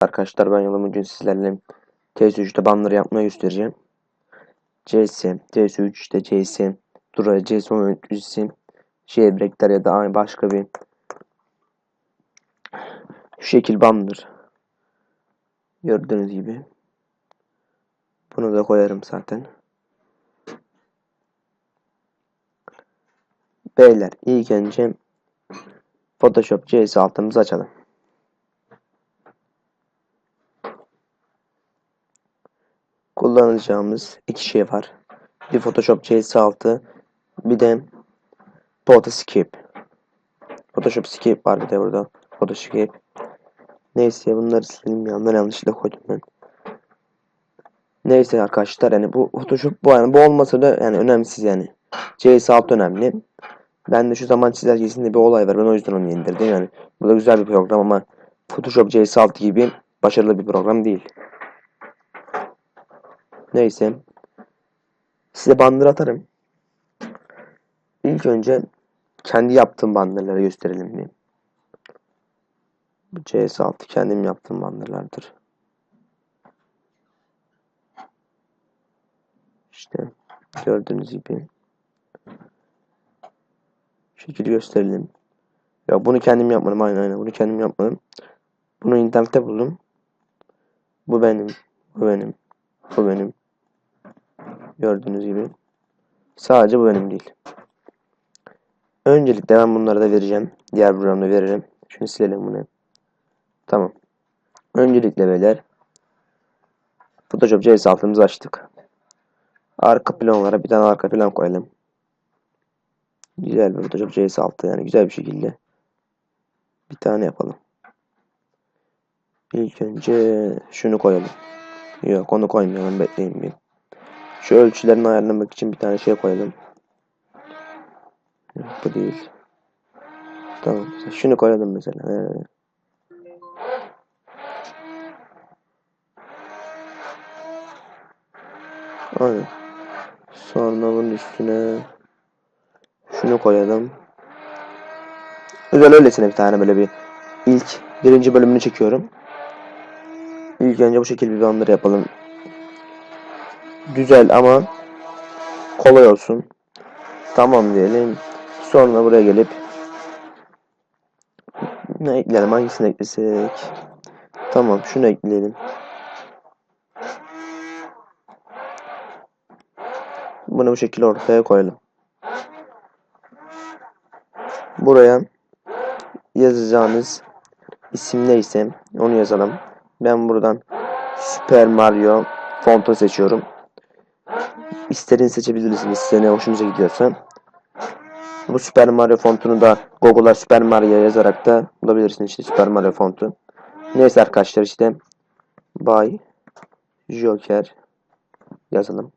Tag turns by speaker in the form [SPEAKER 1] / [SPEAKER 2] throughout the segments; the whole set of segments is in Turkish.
[SPEAKER 1] Arkadaşlar ben yolum bugün sizlerle TS3'te banner yapmayı göstereceğim. CS, TS3 işte CS, Dura, CS yöneticisi, Jailbreak'ler ya da aynı başka bir şu şekil banner. Gördüğünüz gibi. Bunu da koyarım zaten. Beyler ilk önce Photoshop CS altımızı açalım. Kullanacağımız iki şey var. Bir Photoshop CS6 bir de Photoscape. Photoshop Scape var bir de burada. Photoscape. Neyse bunları silelim yandan yanlışlıkla koydum ben. Neyse arkadaşlar yani bu Photoshop bu yani bu olmasa da yani önemsiz yani. CS6 önemli. Ben de şu zaman çizelgesinde bir olay var. Ben o yüzden onu indirdim yani. Bu da güzel bir program ama Photoshop CS6 gibi başarılı bir program değil. Neyse. Size bandır atarım. İlk önce kendi yaptığım bandırları gösterelim bir. Bu CS6 kendim yaptığım bandırlardır. İşte gördüğünüz gibi. Şekil gösterelim. Ya bunu kendim yapmadım aynen aynen. Bunu kendim yapmadım. Bunu internette buldum. Bu benim. Bu benim. Bu benim. Gördüğünüz gibi. Sadece bu benim değil. Öncelikle ben bunları da vereceğim. Diğer programda veririm. Şunu silelim bunu. Tamam. Öncelikle beyler Photoshop CS altımızı açtık. Arka planlara bir tane arka plan koyalım. Güzel bir Photoshop CS altı yani güzel bir şekilde bir tane yapalım. İlk önce şunu koyalım. Yok onu koymayalım bekleyin bir. Şu ölçülerini ayarlamak için bir tane şey koyalım. Bu değil. Tamam. Şunu koyalım mesela. Ee, Aynen. Sonra bunun üstüne şunu koyalım. Güzel öylesine bir tane böyle bir ilk birinci bölümünü çekiyorum. İlk önce bu şekilde bir bandır yapalım. Güzel ama kolay olsun. Tamam diyelim. Sonra buraya gelip ne ekleyelim? Hangisini eklesek? Tamam şunu ekleyelim. Bunu bu şekilde ortaya koyalım. Buraya yazacağınız isim neyse onu yazalım. Ben buradan Super Mario fontu seçiyorum. İstediğini seçebilirsiniz. Size ne hoşunuza gidiyorsa. Bu Super Mario fontunu da Google'a Super Mario yazarak da bulabilirsiniz işte Super Mario fontu. Neyse arkadaşlar işte Bay Joker yazalım.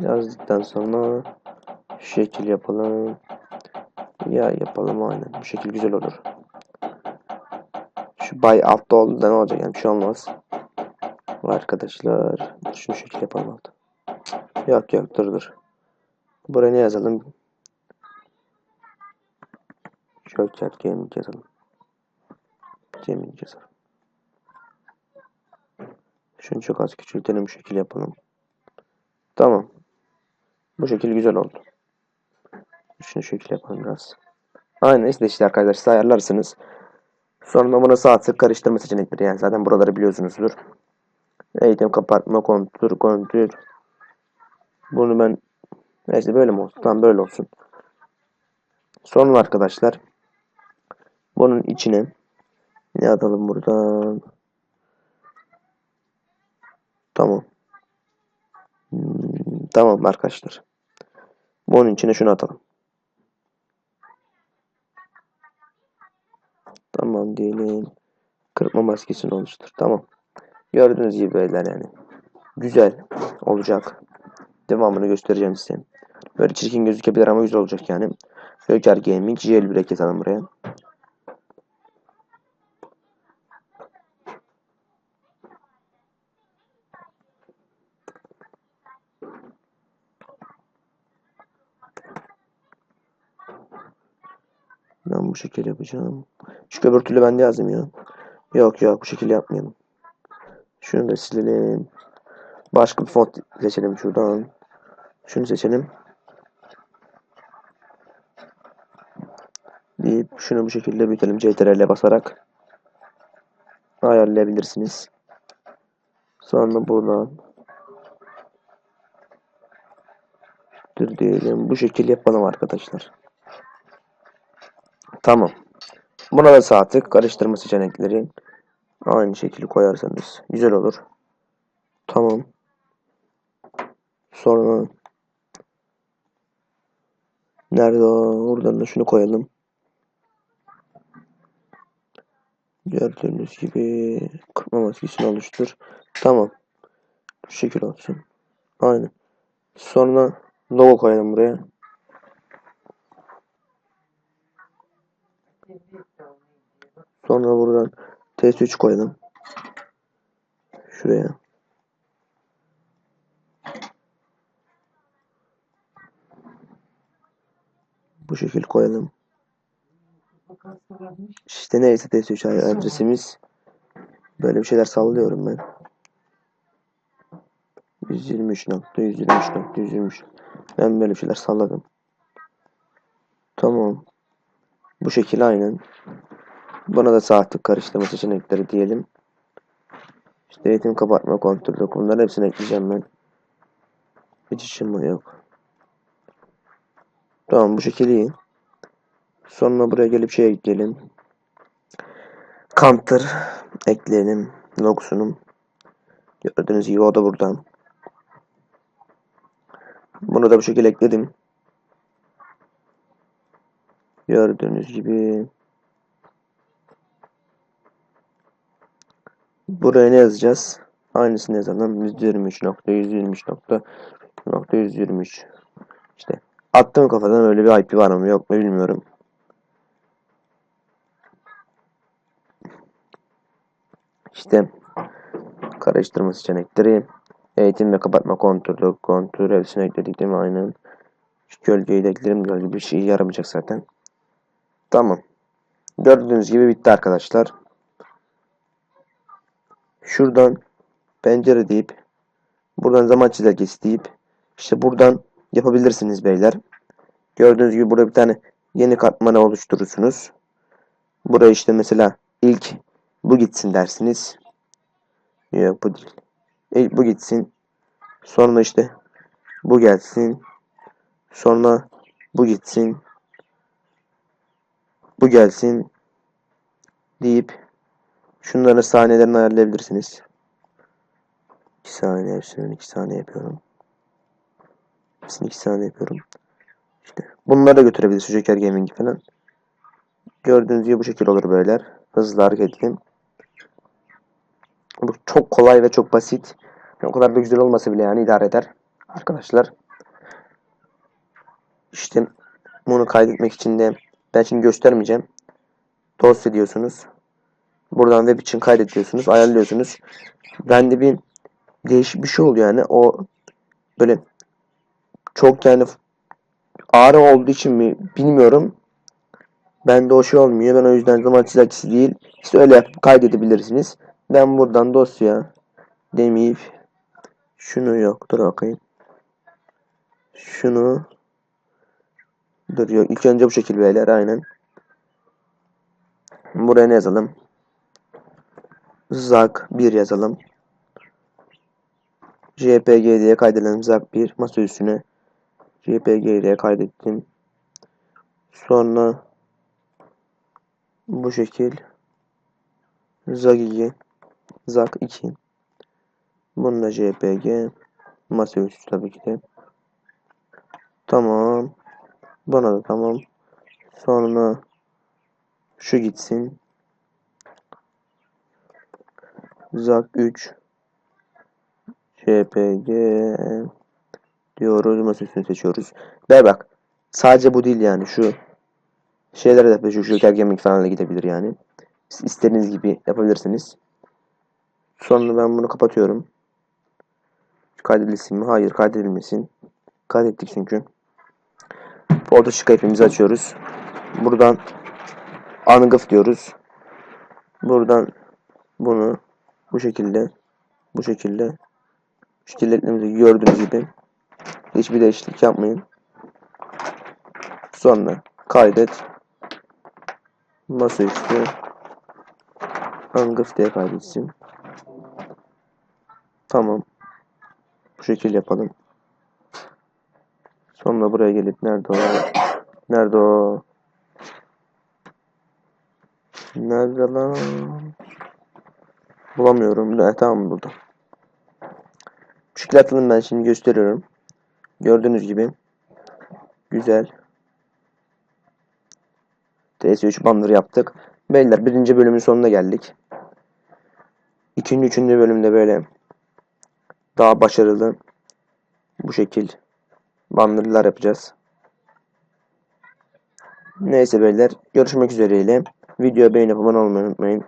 [SPEAKER 1] Yazdıktan sonra şu şekil yapalım. Ya yapalım aynen. Bu şekil güzel olur. Şu bay altta oldu da ne olacak yani bir şey olmaz. Arkadaşlar şunu şekil yapalım altta. Yok yok dur dur. Buraya ne yazalım? Joker Gaming yazalım. Gaming yazalım. Şunu çok az küçültelim bu şekil yapalım. Tamam. Bu şekil güzel oldu. Şunu şekil yapalım biraz. Aynen işte işte arkadaşlar ayarlarsınız. Sonra bunu sağ tık karıştırma seçenekleri yani zaten buraları biliyorsunuzdur. Eğitim kapatma kontür kontür. Bunu ben neyse böyle mi olsun? Tamam böyle olsun. Sonra arkadaşlar bunun içine ne atalım buradan? Tamam. Hmm, tamam arkadaşlar. Bunun içine şunu atalım. Tamam diyelim. Kırpma maskesini oluştur. Tamam. Gördüğünüz gibi beyler yani. Güzel olacak. Devamını göstereceğim size. Böyle çirkin gözükebilir ama güzel olacak yani. Joker Gaming jailbreak yazalım buraya. Ben bu şekilde yapacağım. Çünkü öbür türlü bende yazmıyor. Yok yok bu şekilde yapmayalım. Şunu da silelim. Başka bir font seçelim şuradan. Şunu seçelim. Deyip şunu bu şekilde büyütelim. CTRL'e basarak ayarlayabilirsiniz. Sonra buradan dur diyelim. Bu şekilde yapalım arkadaşlar. Tamam. Buna da sağ tık karıştırma seçenekleri aynı şekilde koyarsanız güzel olur. Tamam. Sonra nerede o? Buradan da şunu koyalım. Gördüğünüz gibi kırpma maskesini oluştur. Tamam. Bu şekil olsun. Aynen. Sonra logo koyalım buraya. Sonra buradan TS3 koyalım. Şuraya. Bu şekil koyalım. İşte neyse TS3 adresimiz. Böyle bir şeyler sallıyorum ben. 123.123.123 Ben böyle bir şeyler salladım. Tamam. Bu şekil aynen. Buna da sağ tık karıştırma seçenekleri diyelim. İşte eğitim kapatma kontrol bunların hepsini ekleyeceğim ben. Hiç işim yok. Tamam bu şekil iyi. Sonra buraya gelip şey ekleyelim. Counter ekleyelim. Logsunun. Gördüğünüz gibi o da buradan. Bunu da bu şekilde ekledim. Gördüğünüz gibi. Buraya ne yazacağız? Aynısını yazalım. 123.123.123 İşte attım kafadan öyle bir IP var mı yok mu bilmiyorum. İşte karıştırma seçenekleri eğitim ve kapatma kontrolü kontrol hepsini ekledik değil mi aynen şu gölgeyi de eklerim gölge bir şey yaramayacak zaten tamam gördüğünüz gibi bitti arkadaşlar şuradan pencere deyip buradan zaman çizelgesi deyip işte buradan yapabilirsiniz beyler gördüğünüz gibi burada bir tane yeni katmanı oluşturursunuz buraya işte mesela ilk bu gitsin dersiniz yok bu değil İlk bu gitsin. Sonra işte bu gelsin. Sonra bu gitsin. Bu gelsin. Deyip şunların saniyelerini ayarlayabilirsiniz. 2 saniye hepsini 2 saniye yapıyorum. Hepsini 2 saniye yapıyorum. İşte bunları da götürebiliriz. Joker Gaming falan. Gördüğünüz gibi bu şekilde olur böyle. Hızlı hareket edin. Bu çok kolay ve çok basit. O kadar da güzel olmasa bile yani idare eder. Arkadaşlar. İşte bunu kaydetmek için de ben şimdi göstermeyeceğim. Dosya diyorsunuz. Buradan web için kaydediyorsunuz. Ayarlıyorsunuz. Bende bir değişik bir şey oluyor yani. O böyle çok yani ağır olduğu için mi bilmiyorum. Bende o şey olmuyor. Ben o yüzden zaman çizelgesi değil. İşte öyle yapıp kaydedebilirsiniz. Ben buradan dosya demeyip şunu yok. Dur bakayım. Şunu dur yok. İlk önce bu şekilde beyler aynen. Buraya ne yazalım? Zak 1 yazalım. JPG diye kaydedelim. Zak 1 masa üstüne JPG diye kaydettim. Sonra bu şekil Zag 2 Zak 2 Bununla JPG masaüstü tabii ki de. Tamam. Buna da tamam. Sonra şu gitsin. Zak 3 JPG diyoruz. Masaüstünü seçiyoruz. Ve bak sadece bu değil yani şu şeylere de. Şu Joker Gaming falan da gidebilir yani. Siz istediğiniz gibi yapabilirsiniz. Sonra ben bunu kapatıyorum. Kaydedilsin mi? Hayır kaydedilmesin. Kaydettik çünkü. Orada Skype'imizi açıyoruz. Buradan Angıf diyoruz. buradan bunu bu şekilde bu şekilde şekillettiğimizi gördüğünüz gibi hiçbir değişiklik yapmayın. Sonra kaydet masaüstü Angıf diye kaydetsin. Tamam. Bu şekil yapalım. Sonra buraya gelip nerede o? Nerede o? Nerede lan? Bulamıyorum. Ne tamam burada. Bu şekilde atalım ben şimdi gösteriyorum. Gördüğünüz gibi. Güzel. TS3 banner yaptık. Beyler birinci bölümün sonuna geldik. İkinci, üçüncü bölümde böyle daha başarılı bu şekil bannerlar yapacağız. Neyse beyler görüşmek üzereyle. Videoya beğenip abone olmayı unutmayın.